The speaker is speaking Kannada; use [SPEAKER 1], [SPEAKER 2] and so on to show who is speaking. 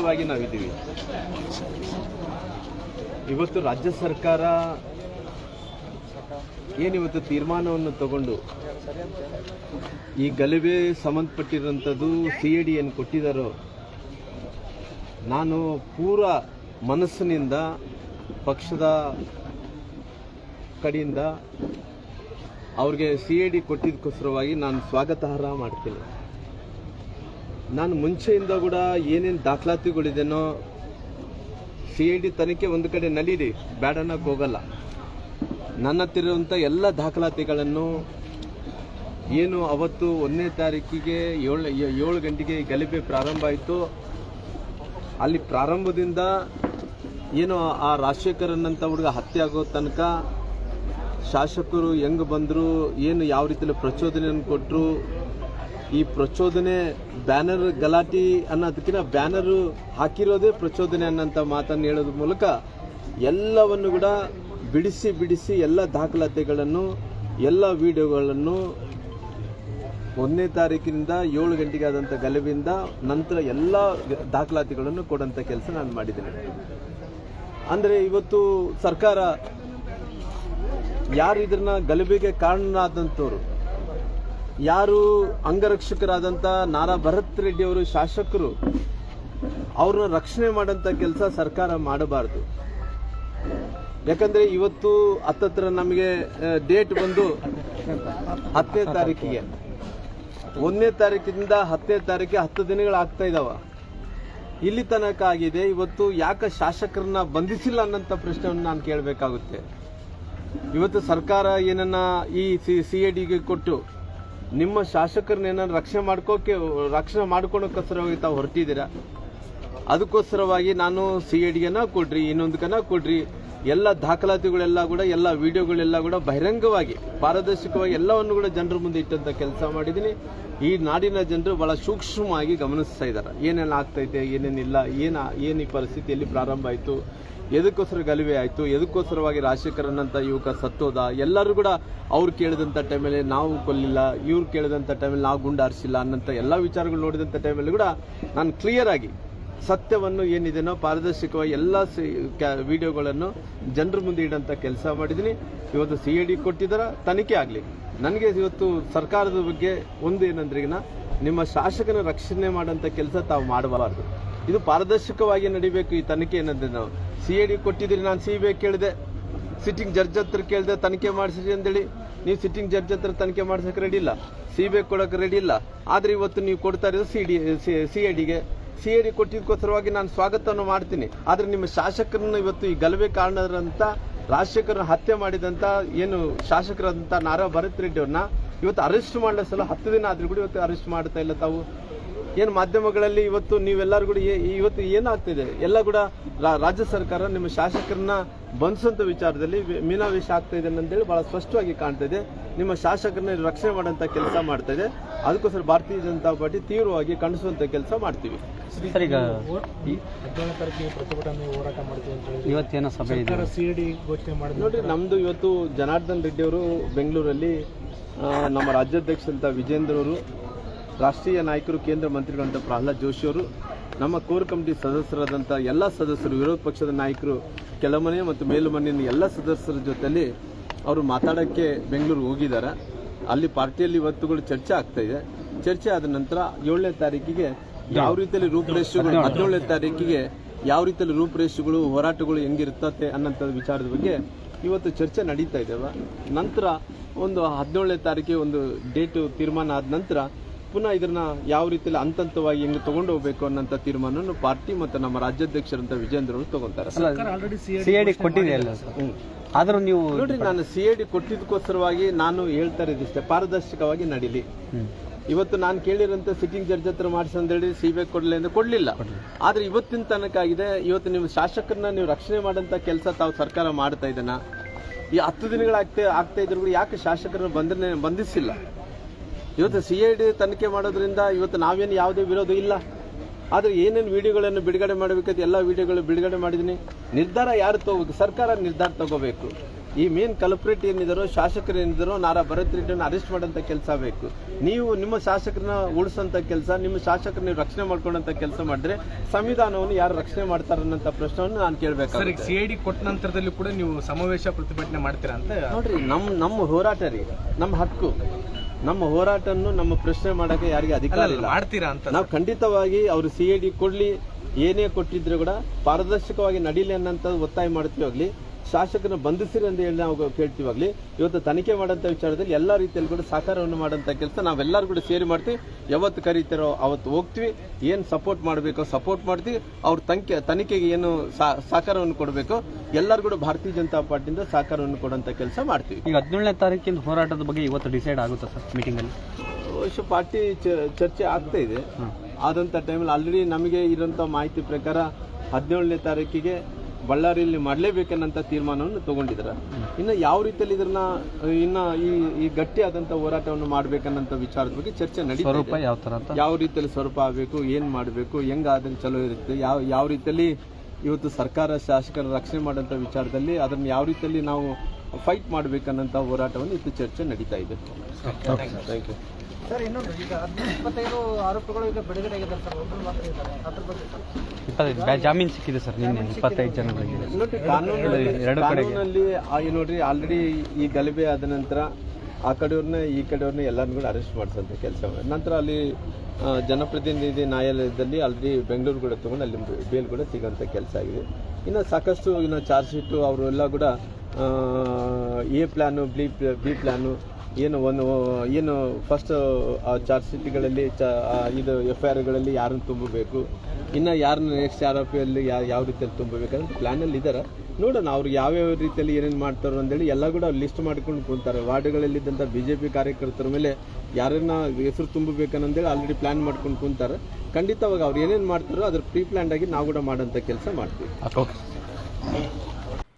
[SPEAKER 1] ವಾಗಿ ನಾವಿದ್ದೀವಿ. ಇವತ್ತು ರಾಜ್ಯ ಸರ್ಕಾರ ಏನಿವತ್ತು ತೀರ್ಮಾನವನ್ನು ತಗೊಂಡು ಈ ಗಲಭೆ ಸಂಬಂಧಪಟ್ಟಿರುವಂಥದ್ದು ಸಿ ಎ ಡಿ ಏನು ಕೊಟ್ಟಿದ್ದಾರೋ, ನಾನು ಪೂರ ಮನಸ್ಸಿನಿಂದ, ಪಕ್ಷದ ಕಡೆಯಿಂದ ಅವ್ರಿಗೆ ಸಿ ಎ ಡಿ ಕೊಟ್ಟಿದ್ದಕ್ಕೋಸ್ಕರವಾಗಿ ನಾನು ಸ್ವಾಗತಾರ್ಹ ಮಾಡ್ತೀನಿ. ನಾನು ಮುಂಚೆಯಿಂದ ಕೂಡ ಏನೇನು ದಾಖಲಾತಿಗಳಿದೆನೋ ಸಿ ಐ ಡಿ ತನಿಖೆ ಒಂದು ಕಡೆ ಬೇಡ ಅನ್ನೋಕೆ ಹೋಗಲ್ಲ. ನನ್ನ ಹತ್ತಿರ ಇರುವಂಥ ಎಲ್ಲ ದಾಖಲಾತಿಗಳನ್ನು ಏನು ಅವತ್ತು ಒಂದನೇ ತಾರೀಕಿಗೆ ಏಳು ಏಳು ಗಂಟೆಗೆ ಗಲಭೆ ಪ್ರಾರಂಭ ಆಯಿತು. ಅಲ್ಲಿ ಪ್ರಾರಂಭದಿಂದ ಏನು ಆ ರಾಜಶೇಖರನ್ನಂಥ ಹುಡುಗ ಹತ್ಯೆ ಆಗೋ ತನಕ ಶಾಸಕರು ಹೆಂಗೆ ಬಂದರು, ಏನು ಯಾವ ರೀತಿಯಲ್ಲಿ ಪ್ರಚೋದನೆಯನ್ನು ಕೊಟ್ಟರು ಈ ಪ್ರಚೋದನೆ ಬ್ಯಾನರ್ ಗಲಾಟಿ ಅನ್ನೋದಕ್ಕಿಂತ ಬ್ಯಾನರ್ ಹಾಕಿರೋದೇ ಪ್ರಚೋದನೆ ಅನ್ನೋಂಥ ಮಾತನ್ನು ಹೇಳೋದ್ರ ಮೂಲಕ ಎಲ್ಲವನ್ನು ಕೂಡ ಬಿಡಿಸಿ ಬಿಡಿಸಿ ಎಲ್ಲ ದಾಖಲಾತಿಗಳನ್ನು, ಎಲ್ಲ ವಿಡಿಯೋಗಳನ್ನು ಒಂದನೇ ತಾರೀಕಿನಿಂದ ಏಳು ಗಂಟೆಗೆ ಆದಂಥ ಗಲಭೆಯಿಂದ ನಂತರ ಎಲ್ಲ ದಾಖಲಾತಿಗಳನ್ನು ಕೊಡೋಂಥ ಕೆಲಸ ನಾನು ಮಾಡಿದ್ದೇನೆ. ಅಂದರೆ ಇವತ್ತು ಸರ್ಕಾರ ಯಾರು ಇದನ್ನ ಗಲಭೆಗೆ ಕಾರಣರಾದಂಥವ್ರು ಯಾರು ಅಂಗರಕ್ಷಕರಾದಂಥ ನಾರಾ ಭರತ್ ರೆಡ್ಡಿ ಅವರು ಶಾಸಕರು, ಅವ್ರನ್ನ ರಕ್ಷಣೆ ಮಾಡೋಂಥ ಕೆಲಸ ಸರ್ಕಾರ ಮಾಡಬಾರ್ದು. ಯಾಕಂದರೆ ಇವತ್ತು ಹತ್ತತ್ರ ನಮಗೆ ಡೇಟ್ ಬಂದು ಹತ್ತನೇ ತಾರೀಕಿಗೆ. ಒಂದನೇ ತಾರೀಕಿನಿಂದ ಹತ್ತನೇ ತಾರೀಕಿಗೆ ಹತ್ತು ದಿನಗಳಾಗ್ತಾ ಇದ್ದಾವ ಇಲ್ಲಿ ತನಕ ಆಗಿದೆ. ಇವತ್ತು ಯಾಕೆ ಶಾಸಕರನ್ನ ಬಂಧಿಸಿಲ್ಲ ಅನ್ನೋಂಥ ಪ್ರಶ್ನೆಯನ್ನು ನಾನು ಕೇಳಬೇಕಾಗುತ್ತೆ. ಇವತ್ತು ಸರ್ಕಾರ ಏನನ್ನ ಈ ಸಿ ಎ ಡಿಗೆ ಕೊಟ್ಟು ನಿಮ್ಮ ಶಾಸಕರನ್ನ ಏನಾದ್ರು ರಕ್ಷಣೆ ಮಾಡ್ಕೋಕೆ ರಕ್ಷಣೆ ಮಾಡ್ಕೊಳಕ್ಕೋಸ್ಕರವಾಗಿ ತಾವು ಹೊರಟಿದ್ದೀರಾ? ಅದಕ್ಕೋಸ್ಕರವಾಗಿ ನಾನು ಸಿ ಎ ಡಿಗೆನ ಕೊಡ್ರಿ ಇನ್ನೊಂದಕ್ಕನ ಕೊಡ್ರಿ. ಎಲ್ಲ ದಾಖಲಾತಿಗಳೆಲ್ಲ ಕೂಡ, ಎಲ್ಲ ವಿಡಿಯೋಗಳೆಲ್ಲ ಕೂಡ ಬಹಿರಂಗವಾಗಿ, ಪಾರದರ್ಶಕವಾಗಿ ಎಲ್ಲವನ್ನು ಕೂಡ ಜನರ ಮುಂದೆ ಇಟ್ಟಂಥ ಕೆಲಸ ಮಾಡಿದ್ದೀನಿ. ಈ ನಾಡಿನ ಜನರು ಬಹಳ ಸೂಕ್ಷ್ಮವಾಗಿ ಗಮನಿಸ್ತಾ ಇದ್ದಾರೆ. ಏನೇನು ಆಗ್ತೈತೆ, ಏನೇನಿಲ್ಲ, ಏನ, ಏನು ಈ ಪರಿಸ್ಥಿತಿಯಲ್ಲಿ ಪ್ರಾರಂಭ ಆಯಿತು, ಎದಕ್ಕೋಸ್ಕರ ಗಲಿವೆ ಆಯಿತು, ಎದಕ್ಕೋಸ್ಕರವಾಗಿ ರಾಜಶೇಖರನ್ನಂತ ಯುವಕ ಸತ್ತೋದ, ಎಲ್ಲರೂ ಕೂಡ ಅವ್ರು ಕೇಳಿದಂಥ ಟೈಮಲ್ಲಿ ನಾವು ಕೊಲ್ಲಿಲ್ಲ, ಇವ್ರು ಕೇಳಿದಂಥ ಟೈಮಲ್ಲಿ ನಾವು ಗುಂಡಾರಿಸಿಲ್ಲ ಅನ್ನೋಂಥ ಎಲ್ಲ ವಿಚಾರಗಳು ನೋಡಿದಂಥ ಟೈಮಲ್ಲಿ ಕೂಡ ನಾನು ಕ್ಲಿಯರ್ ಆಗಿ ಸತ್ಯವನ್ನು ಏನಿದೆನೋ ಪಾರದರ್ಶಕವಾಗಿ ಎಲ್ಲ ವಿಡಿಯೋಗಳನ್ನು ಜನರ ಮುಂದೆ ಇಡಂತ ಕೆಲಸ ಮಾಡಿದ್ದೀನಿ. ಇವತ್ತು ಸಿ ಐ ಡಿ ಕೊಟ್ಟಿದ್ದಾರ ತನಿಖೆ ಆಗಲಿ. ನನಗೆ ಇವತ್ತು ಸರ್ಕಾರದ ಬಗ್ಗೆ ಒಂದು ಏನಂದ್ರೆ ನಿಮ್ಮ ಶಾಸಕನ ರಕ್ಷಣೆ ಮಾಡೋಂಥ ಕೆಲಸ ತಾವು ಮಾಡಬಾರ್ದು. ಇದು ಪಾರದರ್ಶಕವಾಗಿ ನಡಿಬೇಕು ಈ ತನಿಖೆ ಏನಂದ್ರೆ ನಾವು. ಸಿ ಐ ಡಿ ಕೊಟ್ಟಿದ್ದೀರಿ, ನಾನು ಸಿ ಬಿ ಕೇಳಿದೆ. ಸಿಟ್ಟಿಂಗ್ ಜಡ್ಜ್ ಹತ್ರ ಕೇಳಿದೆ, ತನಿಖೆ ಮಾಡಿಸಿರಿ ಅಂತೇಳಿ ನೀವು ಸಿಟ್ಟಿಂಗ್ ಜಡ್ಜ್ ಹತ್ರ ತನಿಖೆ ಮಾಡ್ಸೋಕೆ ರೆಡಿ ಇಲ್ಲ. ಸಿ ಬಿ ಕೊಡೋಕೆ ರೆಡಿ ಇಲ್ಲ. ಆದರೆ ಇವತ್ತು ನೀವು ಕೊಡ್ತಾ ಇರೋದು ಸಿ ಡಿ ಸಿ ಐ ಡಿಗೆ ಸಿ ಡಿ ಕೊಟ್ಟಿದ್ದಕ್ಕೋಸ್ಕರವಾಗಿ ನಾನು ಸ್ವಾಗತವನ್ನು ಮಾಡ್ತೀನಿ. ಆದರೆ ನಿಮ್ಮ ಶಾಸಕರನ್ನು ಇವತ್ತು ಈ ಗಲಭೆ ಕಾರಣದಂತ ರಾಜಶೇಖರನ್ನು ಹತ್ಯೆ ಮಾಡಿದಂಥ ಏನು ಶಾಸಕರಾದಂಥ ನಾರಾ ಭರತ್ ರೆಡ್ಡಿಯವ್ರನ್ನ ಇವತ್ತು ಅರೆಸ್ಟ್ ಮಾಡೋ ಸಲ ಹತ್ತು ದಿನ ಆದರೂ ಕೂಡ ಇವತ್ತು ಅರೆಸ್ಟ್ ಮಾಡ್ತಾ ಇಲ್ಲ ತಾವು. ಏನು ಮಾಧ್ಯಮಗಳಲ್ಲಿ ಇವತ್ತು ನೀವೆಲ್ಲರೂ ಕೂಡ ಏ- ಇವತ್ತು ಏನಾಗ್ತಿದೆ? ಎಲ್ಲ ಕೂಡ ರಾಜ್ಯ ಸರ್ಕಾರ ನಿಮ್ಮ ಶಾಸಕರನ್ನ ಬಂಧಿಸುವಂಥ ವಿಚಾರದಲ್ಲಿ ಮೀನಾವೇಶ ಆಗ್ತಾ ಇದೆ ಅಂತೇಳಿ ಬಹಳ ಸ್ಪಷ್ಟವಾಗಿ ಕಾಣ್ತಾ ಇದೆ. ನಿಮ್ಮ ಶಾಸಕರನ್ನ ರಕ್ಷಣೆ ಮಾಡೋಂಥ ಕೆಲಸ ಮಾಡ್ತಾ ಇದೆ. ಅದಕ್ಕೋಸ್ಕರ ಭಾರತೀಯ ಜನತಾ ಪಾರ್ಟಿ ತೀವ್ರವಾಗಿ ಖಂಡಿಸುವಂಥ ಕೆಲಸ ಮಾಡ್ತೀವಿ.
[SPEAKER 2] ಇವತ್ತೇನೋ ಸಭೆ
[SPEAKER 1] ನೋಡ್ರಿ ನಮ್ದು ಇವತ್ತು ಜನಾರ್ದನ್ ರೆಡ್ಡಿ ಅವರು ಬೆಂಗಳೂರಲ್ಲಿ ನಮ್ಮ ರಾಜ್ಯಾಧ್ಯಕ್ಷರಂತ ವಿಜೇಂದ್ರ ಅವರು ರಾಷ್ಟ್ರೀಯ ನಾಯಕರು, ಕೇಂದ್ರ ಮಂತ್ರಿಗಳಂತ ಪ್ರಹ್ಲಾದ್ ಜೋಶಿ ಅವರು, ನಮ್ಮ ಕೋರ್ ಕಮಿಟಿ ಸದಸ್ಯರಾದಂಥ ಎಲ್ಲ ಸದಸ್ಯರು, ವಿರೋಧ ಪಕ್ಷದ ನಾಯಕರು, ಕೆಳಮನೆ ಮತ್ತು ಮೇಲುಮನೆಯ ಎಲ್ಲ ಸದಸ್ಯರ ಜೊತೆಯಲ್ಲಿ ಅವರು ಮಾತಾಡೋಕ್ಕೆ ಬೆಂಗಳೂರು ಹೋಗಿದ್ದಾರೆ. ಅಲ್ಲಿ ಪಾರ್ಟಿಯಲ್ಲಿ ಇವತ್ತುಗಳು ಚರ್ಚೆ ಆಗ್ತಾ ಇದೆ. ಚರ್ಚೆ ಆದ ನಂತರ ಏಳನೇ ತಾರೀಕಿಗೆ ಯಾವ ರೀತಿಯಲ್ಲಿ ರೂಪುರೇಷೆಗಳು, ಹದಿನೇಳನೇ ತಾರೀಕಿಗೆ ಯಾವ ರೀತಿಯಲ್ಲಿ ರೂಪುರೇಷೆಗಳು, ಹೋರಾಟಗಳು ಹೆಂಗಿರ್ತತೆ ಅನ್ನೋಂಥ ವಿಚಾರದ ಬಗ್ಗೆ ಇವತ್ತು ಚರ್ಚೆ ನಡೀತಾ ಇದ್ದಾವೆ ನಂತರ ಒಂದು ಹದಿನೇಳನೇ ತಾರೀಕಿಗೆ ಒಂದು ಡೇಟು ತೀರ್ಮಾನ ಆದ ನಂತರ ಪುನಃ ಇದನ್ನ ಯಾವ ರೀತಿಯಲ್ಲಿ ಅಂತಂತವಾಗಿ ಹಂತವಾಗಿ ಹೆಂಗೆ ತಗೊಂಡು ಹೋಗ್ಬೇಕು ಅನ್ನೋಂಥ ತೀರ್ಮಾನವನ್ನು ಪಾರ್ಟಿ ಮತ್ತು ನಮ್ಮ ರಾಜ್ಯಾಧ್ಯಕ್ಷರಂತ ವಿಜೇಂದ್ರ ಅವರು ತಗೊಂತಾರೆ
[SPEAKER 3] CID C
[SPEAKER 2] C I D ಕೊಟ್ಟಿದೆ ಅಲ್ಲ ಸರ್. ಆದರೂ ನೀವು
[SPEAKER 1] ನೋಡ್ರಿ ನಾನು ಸಿ ಐ ಡಿ ಕೊಟ್ಟಿದ್ದಕ್ಕೋಸ್ಕರವಾಗಿ ನಾನು ಹೇಳ್ತಾ ಇರೋದಿಷ್ಟೇ ಪಾರದರ್ಶಕವಾಗಿ ನಡೀಲಿ. ಇವತ್ತು ನಾನು ಕೇಳಿರೋಂಥ ಸಿಟ್ಟಿಂಗ್ ಜಡ್ಜ್ ಹತ್ರ ಅಂತ ಹೇಳಿ ಸಿ ಬಿ ಕೊಡಲಿ ಅಂದ್ರೆ ಕೊಡಲಿಲ್ಲ. ಆದ್ರೆ ಇವತ್ತಿನ ತನಕ ಆಗಿದೆ ಇವತ್ತು ನೀವು ಶಾಸಕರನ್ನ ನೀವು ರಕ್ಷಣೆ ಮಾಡೋಂಥ ಕೆಲಸ ತಾವು ಸರ್ಕಾರ ಮಾಡ್ತಾ ಇದ್ದಾನ ಈ ಹತ್ತು ದಿನಗಳಾಗ್ತಾ ಆಗ್ತಾ ಇದ್ರು ಕೂಡ ಯಾಕೆ ಶಾಸಕರನ್ನ ಬಂಧನೆ ಬಂಧಿಸಿಲ್ಲ? ಇವತ್ತು ಸಿ ಐ ಡಿ ತನಿಖೆ ಮಾಡೋದ್ರಿಂದ ಇವತ್ತು ನಾವೇನು ಯಾವುದೇ ವಿರೋಧ ಇಲ್ಲ. ಆದರೆ ಏನೇನು ವಿಡಿಯೋಗಳನ್ನು ಬಿಡುಗಡೆ ಮಾಡಬೇಕಂತ ಎಲ್ಲ ವಿಡಿಯೋಗಳು ಬಿಡುಗಡೆ ಮಾಡಿದ್ದೀನಿ. ನಿರ್ಧಾರ ಯಾರು ತಗೋಬೇಕು? ಸರ್ಕಾರ ನಿರ್ಧಾರ ತಗೋಬೇಕು. ಈ ಮೇನ್ ಕಲ್ಪ್ರೇಟ್ ಏನಿದಾರೋ ಶಾಸಕರು ಏನಿದ್ದಾರೋ ನಾರಾ ಭರತ್ ರೆಡ್ಡಿಯನ್ನು ಅರೆಸ್ಟ್ ಮಾಡೋಂಥ ಕೆಲಸ ಬೇಕು. ನೀವು ನಿಮ್ಮ ಶಾಸಕರನ್ನ ಉಳಿಸೋಂಥ ಕೆಲಸ ನಿಮ್ಮ ಶಾಸಕರನ್ನ ನೀವು ರಕ್ಷಣೆ ಮಾಡ್ಕೊಂಡಂತ ಕೆಲಸ ಮಾಡಿದ್ರೆ ಸಂವಿಧಾನವನ್ನು ಯಾರು ರಕ್ಷಣೆ ಮಾಡ್ತಾರನ್ನಂತ ಪ್ರಶ್ನೆಯನ್ನು ನಾನು
[SPEAKER 3] ಸರ್
[SPEAKER 1] ಸಿ
[SPEAKER 3] ಐ ಡಿ ಕೊಟ್ಟ ನಂತರದಲ್ಲಿ ಕೂಡ ನೀವು ಸಮಾವೇಶ ಪ್ರತಿಭಟನೆ ಮಾಡ್ತೀರಾ ಅಂತ?
[SPEAKER 1] ನೋಡ್ರಿ ನಮ್ಮ ನಮ್ಮ ಹೋರಾಟ ರೀ ನಮ್ಮ ಹಕ್ಕು. ನಮ್ಮ ಹೋರಾಟವನ್ನು ನಮ್ಮ ಪ್ರಶ್ನೆ ಮಾಡಕ್ಕೆ ಯಾರಿಗೆ ಅಧಿಕಾರ ಇಲ್ಲ.
[SPEAKER 3] ಮಾಡ್ತೀರಾ ಅಂತ
[SPEAKER 1] ನಾವು ಖಂಡಿತವಾಗಿ ಅವರು ಸಿ ಡಿ ಕೊಡ್ಲಿ ಏನೇ ಕೊಟ್ಟಿದ್ರು ಕೂಡ ಪಾರದರ್ಶಕವಾಗಿ ನಡೀಲಿ ಅನ್ನೋಂಥದ್ದು ಒತ್ತಾಯ ಮಾಡ್ತೀವಾಗ್ಲಿ ಶಾಸಕರನ್ನ ಬಂಧಿಸಿರಿ ಅಂತ ಹೇಳಿ ನಾವು ಕೇಳ್ತೀವಾಗ್ಲಿ ಇವತ್ತು ತನಿಖೆ ಮಾಡೋಂಥ ವಿಚಾರದಲ್ಲಿ ಎಲ್ಲ ರೀತಿಯಲ್ಲಿ ಕೂಡ ಸಹಕಾರವನ್ನು ಮಾಡೋಂಥ ಕೆಲಸ ನಾವೆಲ್ಲರೂ ಕೂಡ ಸೇರಿ ಮಾಡ್ತೀವಿ. ಯಾವತ್ತು ಕರೀತಾರೋ ಅವತ್ತು ಹೋಗ್ತೀವಿ. ಏನು ಸಪೋರ್ಟ್ ಮಾಡಬೇಕೋ ಸಪೋರ್ಟ್ ಮಾಡ್ತೀವಿ. ಅವ್ರ ತನಿಖೆ ತನಿಖೆಗೆ ಏನು ಸಹ- ಸಹಕಾರವನ್ನು ಕೊಡಬೇಕು. ಎಲ್ಲರೂ ಕೂಡ ಭಾರತೀಯ ಜನತಾ ಪಾರ್ಟಿಯಿಂದ ಸಹಕಾರವನ್ನು ಕೊಡೋಂಥ ಕೆಲಸ ಮಾಡ್ತೀವಿ.
[SPEAKER 2] ಈಗ ಹದಿನೇಳನೇ ತಾರೀಕಿನ ಹೋರಾಟದ ಬಗ್ಗೆ ಇವತ್ತು ಡಿಸೈಡ್ ಆಗುತ್ತೆ ಸರ್ ಮೀಟಿಂಗಲ್ಲಿ
[SPEAKER 1] ಬಹುಶಃ ಪಾರ್ಟಿ ಚರ್ಚೆ ಆಗ್ತಾ ಇದೆ. ಆದಂಥ ಟೈಮಲ್ಲಿ ಆಲ್ರೆಡಿ ನಮಗೆ ಇರೋಂಥ ಮಾಹಿತಿ ಪ್ರಕಾರ ಹದಿನೇಳನೇ ತಾರೀಕಿಗೆ ಬಳ್ಳಾರಿಯಲ್ಲಿ ಮಾಡಲೇಬೇಕನ್ನಂಥ ತೀರ್ಮಾನವನ್ನು ತಗೊಂಡಿದ್ದಾರೆ ಇನ್ನು ಯಾವ ರೀತಿಯಲ್ಲಿ ಇದನ್ನ ಇನ್ನ ಈ ಈ ಗಟ್ಟಿಯಾದಂಥ ಹೋರಾಟವನ್ನು ಮಾಡಬೇಕನ್ನಂಥ ವಿಚಾರದ ಬಗ್ಗೆ ಚರ್ಚೆ ನಡೀತಾ
[SPEAKER 2] ಯಾವ ಥರ ಅಂತ?
[SPEAKER 1] ಯಾವ ರೀತಿಯಲ್ಲಿ ಸ್ವರೂಪ ಆಗಬೇಕು ಏನು ಮಾಡಬೇಕು ಅದನ್ನ ಚಲೋ ಇರುತ್ತೆ ಯಾವ ಯಾವ ರೀತಿಯಲ್ಲಿ ಇವತ್ತು ಸರ್ಕಾರ ಶಾಸಕರ ರಕ್ಷಣೆ ಮಾಡುವಂತ ವಿಚಾರದಲ್ಲಿ ಅದನ್ನು ಯಾವ ರೀತಿಯಲ್ಲಿ ನಾವು ಫೈಟ್ ಮಾಡಬೇಕನ್ನಂಥ ಹೋರಾಟವನ್ನು ಇತ್ತು ಚರ್ಚೆ ನಡೀತಾ ಇದೆ. ಥ್ಯಾಂಕ್ ಯು
[SPEAKER 3] ಸರ್ ಇನ್ನೊಂದು ಈಗ ಇಪ್ಪತ್ತೈದು ಆರೋಪಿಗಳು ಈಗ ಬಿಡುಗಡೆ ಆಗಿದ್ದಾರೆ ಸರ್ ಒಬ್ಬರು ಮಾತ್ರ ಇದ್ದಾರೆ. ಅದ್ರ ಬಗ್ಗೆ
[SPEAKER 2] ಇಪ್ಪತ್ತೈದು ಜಾಮೀನು ಸಿಕ್ಕಿದೆ ಸರ್ ನಿನ್ನೆ ಇಪ್ಪತ್ತೈದು ಜನಗಳಿಗೆ. ಎರಡು ಕಡೆಗೆ.
[SPEAKER 1] ಕಾನೂನಲ್ಲಿ ನೋಡ್ರಿ ಆಲ್ರೆಡಿ ಈ ಗಲಭೆ ಆದ ನಂತರ ಆ ಕಡೆಯವ್ರನ್ನ ಈ ಕಡೆಯವ್ರನ್ನ ಎಲ್ಲರನ್ನೂ ಕೂಡ ಅರೆಸ್ಟ್ ಮಾಡಿಸೋಂಥ ಕೆಲಸ ನಂತರ ಅಲ್ಲಿ ಜನಪ್ರತಿನಿಧಿ ನ್ಯಾಯಾಲಯದಲ್ಲಿ ಆಲ್ರೆಡಿ ಬೆಂಗಳೂರು ಕೂಡ ತಗೊಂಡು ಅಲ್ಲಿ ಬೇಲ್ ಕೂಡ ಸಿಗೋಂಥ ಕೆಲಸ ಆಗಿದೆ. ಇನ್ನು ಸಾಕಷ್ಟು ಇನ್ನು ಚಾರ್ಜ್ ಶೀಟು ಅವರು ಎಲ್ಲ ಕೂಡ A plan B B plan ಏನು ಒಂದು ಏನು ಫಸ್ಟ್ ಚಾರ್ಜ್ ಶೀಟ್ಗಳಲ್ಲಿ ಚ ಇದು ಎಫ್ ಐ ಆರ್ಗಳಲ್ಲಿ ಯಾರನ್ನು ತುಂಬಬೇಕು? ಇನ್ನು ಯಾರನ್ನ ನೆಕ್ಸ್ಟ್ ಆರೋಪಿಯಲ್ಲಿ ಯಾವ ಯಾವ ರೀತಿಯಲ್ಲಿ ತುಂಬಬೇಕಂದ್ರೆ ಪ್ಲ್ಯಾನಲ್ಲಿ ಇದ್ದಾರೆ ನೋಡೋಣ, ಅವ್ರು ಯಾವ್ಯಾವ ರೀತಿಯಲ್ಲಿ ಏನೇನು ಮಾಡ್ತಾರೋ ಅಂತೇಳಿ ಎಲ್ಲ ಕೂಡ ಲಿಸ್ಟ್ ಮಾಡ್ಕೊಂಡು ಕೂತಾರೆ. ವಾರ್ಡ್ಗಳಲ್ಲಿದ್ದಂಥ ಬಿ ಜೆ ಪಿ ಕಾರ್ಯಕರ್ತರ ಮೇಲೆ ಯಾರನ್ನ ಹೆಸರು ತುಂಬಬೇಕನ್ನಂದೇಳಿ ಆಲ್ರೆಡಿ ಪ್ಲ್ಯಾನ್ ಮಾಡ್ಕೊಂಡು ಕೂತಾರೆ. ಖಂಡಿತವಾಗಿ ಅವ್ರು ಏನೇನು ಮಾಡ್ತಾರೋ ಅದ್ರ ಪ್ರೀ ಪ್ಲ್ಯಾನ್ ಆಗಿ ನಾವು ಕೂಡ ಮಾಡೋಂಥ ಕೆಲಸ ಮಾಡ್ತೀವಿ.
[SPEAKER 2] ಓಕೆ